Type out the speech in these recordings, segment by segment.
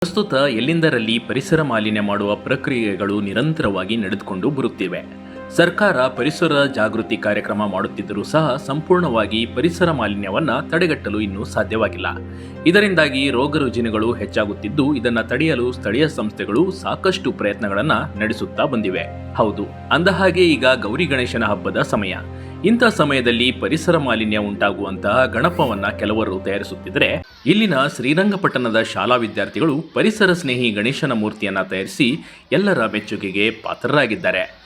ಪ್ರಸ್ತುತ ಎಲ್ಲಿಂದರಲ್ಲಿ ಪರಿಸರ ಮಾಲಿನ್ಯ ಮಾಡುವ ಪ್ರಕ್ರಿಯೆಗಳು ನಿರಂತರವಾಗಿ ನಡೆದುಕೊಂಡು ಬರುತ್ತಿವೆ. ಸರ್ಕಾರ ಪರಿಸರ ಜಾಗೃತಿ ಕಾರ್ಯಕ್ರಮ ಮಾಡುತ್ತಿದ್ದರೂ ಸಹ ಸಂಪೂರ್ಣವಾಗಿ ಪರಿಸರ ಮಾಲಿನ್ಯವನ್ನು ತಡೆಗಟ್ಟಲು ಇನ್ನೂ ಸಾಧ್ಯವಾಗಿಲ್ಲ. ಇದರಿಂದಾಗಿ ರೋಗ ರುಜಿನಗಳು ಹೆಚ್ಚಾಗುತ್ತಿದ್ದು, ಇದನ್ನು ತಡೆಯಲು ಸ್ಥಳೀಯ ಸಂಸ್ಥೆಗಳು ಸಾಕಷ್ಟು ಪ್ರಯತ್ನಗಳನ್ನು ನಡೆಸುತ್ತಾ ಬಂದಿವೆ. ಹೌದು ಅಂದಹಾಗೆ ಈಗ ಗೌರಿ ಗಣೇಶನ ಹಬ್ಬದ ಸಮಯ. ಇಂಥ ಸಮಯದಲ್ಲಿ ಪರಿಸರ ಮಾಲಿನ್ಯ ಉಂಟಾಗುವಂತಹ ಗಣಪವನ್ನ ಕೆಲವರು ತಯಾರಿಸುತ್ತಿದ್ದರೆ ಇಲ್ಲಿನ ಶ್ರೀರಂಗಪಟ್ಟಣದ ಶಾಲಾ ವಿದ್ಯಾರ್ಥಿಗಳು ಪರಿಸರ ಸ್ನೇಹಿ ಗಣೇಶನ ಮೂರ್ತಿಯನ್ನ ತಯಾರಿಸಿ ಎಲ್ಲರ ಮೆಚ್ಚುಗೆಗೆ ಪಾತ್ರರಾಗಿದ್ದಾರೆ.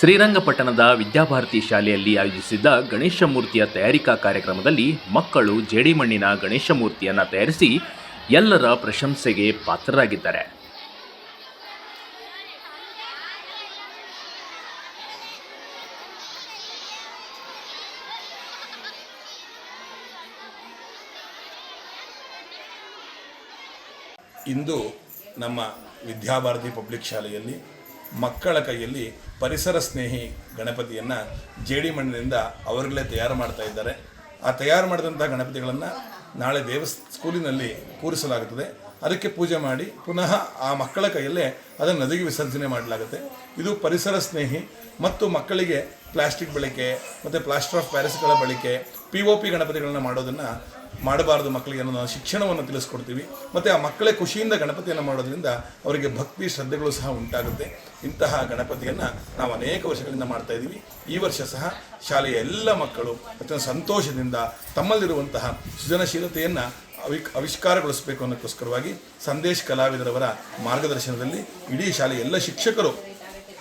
ಶ್ರೀರಂಗಪಟ್ಟಣದ ವಿದ್ಯಾಭಾರತಿ ಶಾಲೆಯಲ್ಲಿ ಆಯೋಜಿಸಿದ್ದ ಗಣೇಶ ಮೂರ್ತಿಯ ತಯಾರಿಕಾ ಕಾರ್ಯಕ್ರಮದಲ್ಲಿ ಮಕ್ಕಳು ಜೇಡಿಮಣ್ಣಿನ ಗಣೇಶ ಮೂರ್ತಿಯನ್ನು ತಯಾರಿಸಿ ಎಲ್ಲರ ಪ್ರಶಂಸೆಗೆ ಪಾತ್ರರಾಗಿದ್ದಾರೆ. ಇಂದು ನಮ್ಮ ವಿದ್ಯಾಭಾರತಿ ಪಬ್ಲಿಕ್ ಶಾಲೆಯಲ್ಲಿ ಮಕ್ಕಳ ಕೈಯಲ್ಲಿ ಪರಿಸರ ಸ್ನೇಹಿ ಗಣಪತಿಯನ್ನು ಜೇಡಿ ಮಣ್ಣಿನಿಂದ ಅವರುಗಳೇ ತಯಾರು ಮಾಡ್ತಾ ಇದ್ದಾರೆ. ಆ ತಯಾರು ಮಾಡಿದಂಥ ಗಣಪತಿಗಳನ್ನು ನಾಳೆ ದೇವಸ್, ಸ್ಕೂಲಿನಲ್ಲಿ ಕೂರಿಸಲಾಗುತ್ತದೆ. ಅದಕ್ಕೆ ಪೂಜೆ ಮಾಡಿ ಪುನಃ ಆ ಮಕ್ಕಳ ಕೈಯಲ್ಲೇ ಅದನ್ನು ನದಿಗೆ ವಿಸರ್ಜನೆ ಮಾಡಲಾಗುತ್ತೆ. ಇದು ಪರಿಸರ ಸ್ನೇಹಿ ಮತ್ತು ಮಕ್ಕಳಿಗೆ ಪ್ಲಾಸ್ಟಿಕ್ ಬಳಕೆ, ಮತ್ತು ಪ್ಲಾಸ್ಟರ್ ಆಫ್ ಪ್ಯಾರಿಸ್ಗಳ ಬಳಕೆ ಪಿ ಒ ಪಿ ಗಣಪತಿಗಳನ್ನು ಮಾಡೋದನ್ನು ಮಾಡಬಾರದು ಮಕ್ಕಳಿಗೆ ಅನ್ನೋ ಶಿಕ್ಷಣವನ್ನು ತಿಳಿಸ್ಕೊಡ್ತೀವಿ. ಮತ್ತು ಆ ಮಕ್ಕಳೇ ಖುಷಿಯಿಂದ ಗಣಪತಿಯನ್ನು ಮಾಡೋದ್ರಿಂದ ಅವರಿಗೆ ಭಕ್ತಿ, ಶ್ರದ್ಧೆಗಳು ಸಹ ಉಂಟಾಗುತ್ತೆ. ಇಂತಹ ಗಣಪತಿಯನ್ನು ನಾವು ಅನೇಕ ವರ್ಷಗಳಿಂದ ಮಾಡ್ತಾ ಇದ್ದೀವಿ. ಈ ವರ್ಷ ಸಹ ಶಾಲೆಯ ಎಲ್ಲ ಮಕ್ಕಳು ಅತ್ಯಂತ ಸಂತೋಷದಿಂದ ತಮ್ಮಲ್ಲಿರುವಂತಹ ಸೃಜನಶೀಲತೆಯನ್ನು ಅವಿ ಆವಿಷ್ಕಾರಗೊಳಿಸಬೇಕು ಅನ್ನೋಕ್ಕೋಸ್ಕರವಾಗಿ ಸಂದೇಶ್ ಕಲಾವಿದರವರ ಮಾರ್ಗದರ್ಶನದಲ್ಲಿ ಇಡೀ ಶಾಲೆಯ ಎಲ್ಲ ಶಿಕ್ಷಕರು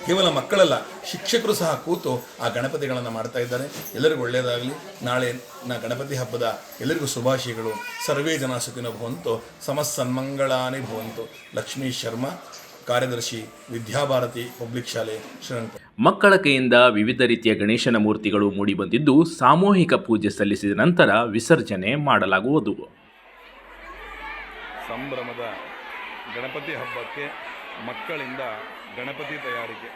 ಕೇವಲ ಮಕ್ಕಳಲ್ಲ ಶಿಕ್ಷಕರು ಸಹ ಕೂತು ಆ ಗಣಪತಿಗಳನ್ನು ಮಾಡ್ತಾ ಇದ್ದಾರೆ. ಎಲ್ಲರಿಗೂ ಒಳ್ಳೆಯದಾಗಲಿ ನಾಳೆ ನಾ ಗಣಪತಿ ಹಬ್ಬದ ಎಲ್ಲರಿಗೂ ಶುಭಾಶಯಗಳು. ಸರ್ವೇ ಜನ ಸುಖಿನ ಭವಂತು ಸಮಸ್ಸನ್ಮಂಗಳಾನೇ ಭವಂತು. ಲಕ್ಷ್ಮೀ ಶರ್ಮಾ ಕಾರ್ಯದರ್ಶಿ ವಿದ್ಯಾಭಾರತಿ ಪಬ್ಲಿಕ್ ಶಾಲೆ ಶ್ರೀರಂಗಪಟ್ಟಣ. ಮಕ್ಕಳ ಕೈಯಿಂದ ವಿವಿಧ ರೀತಿಯ ಗಣೇಶನ ಮೂರ್ತಿಗಳು ಮೂಡಿಬಂದಿದ್ದು ಸಾಮೂಹಿಕ ಪೂಜೆ ಸಲ್ಲಿಸಿದ ನಂತರ ವಿಸರ್ಜನೆ ಮಾಡಲಾಗುವುದು. ಸಂಭ್ರಮದ ಗಣಪತಿ ಹಬ್ಬಕ್ಕೆ ಮಕ್ಕಳಿಂದ ಗಣಪತಿ ತಯಾರಿಕೆ.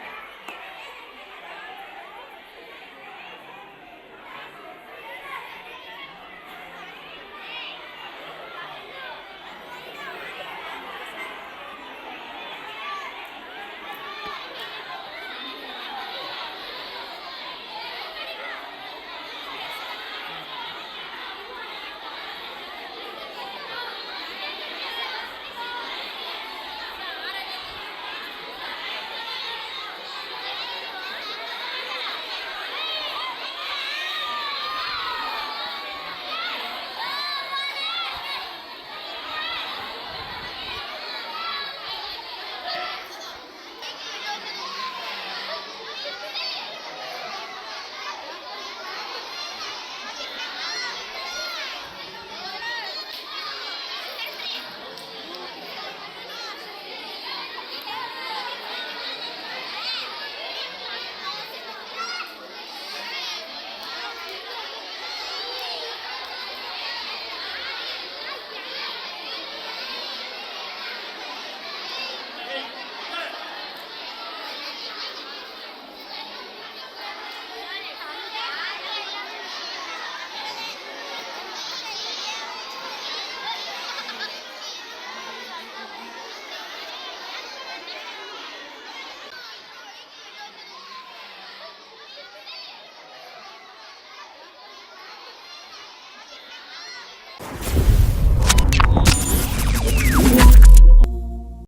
Yeah.